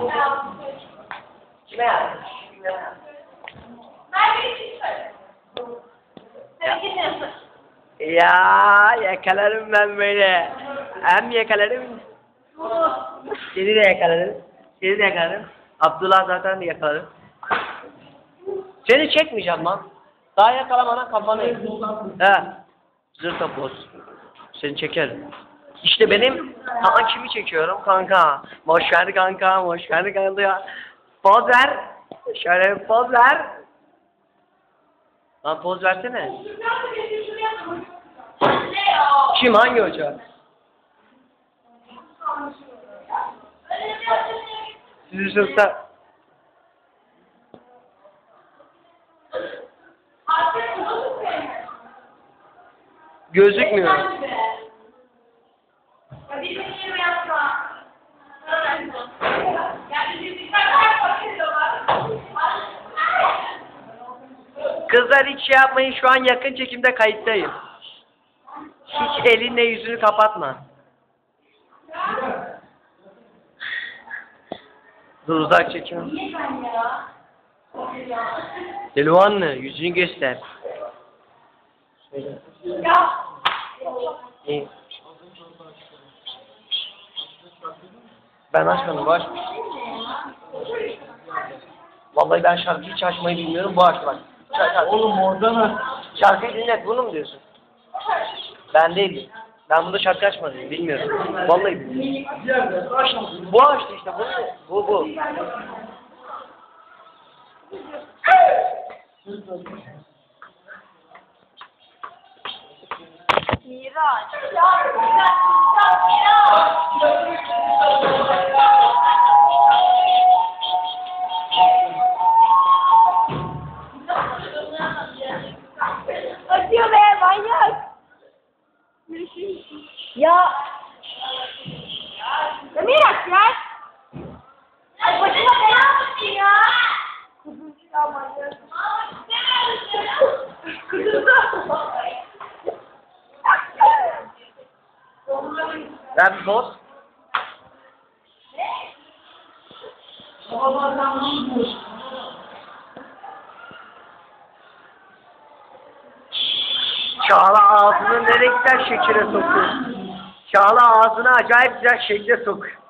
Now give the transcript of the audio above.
Kime yazmış? Kime yazmış? Ya yakalarım ben böyle. Hem yakalarım. Seni de yakalarım. Seni de yakalarım. Abdullah zaten de yakalarım. Seni çekmeyeceğim lan. Daha yakalamana kafanı. He. Zırta boz. Seni çekerim. İşte benim sana kimi çekiyorum kanka. Boş ver kanka, boş ver kanka. Poz ver. Şöyle poz ver. Lan poz versene. Kim hangi hoca? Sizi sınıfta gözükmüyor. Kızlar hiç şey yapmayın şu an yakın çekimde kayıttayım. Hiç elinle yüzünü kapatma. Dur uzak çekiyorum. Delivanlı yüzünü göster. Şöyle. İyi. Ben açmadım bu açmış. Vallahi ben şarkı hiç açmayı bilmiyorum bu. Şarkı, Oğlum oradan aç. şarkıyı dinlet bunu mu diyorsun? Ben değil. Ben bunda şarkı açmadım bilmiyorum. Vallahi bilmiyorum. Bir yerde aç. Bu açtı işte bu. Bu bu. Miraç. Atıyor Ya. Ya Miraç ya. Ay başıma bela mısın ya? Kızım ya manyak. Kızım. Ver bir boz. Çağla ağzını nereye güzel şekilde sokuyor. Çağla ağzını acayip güzel şekilde sokuyor.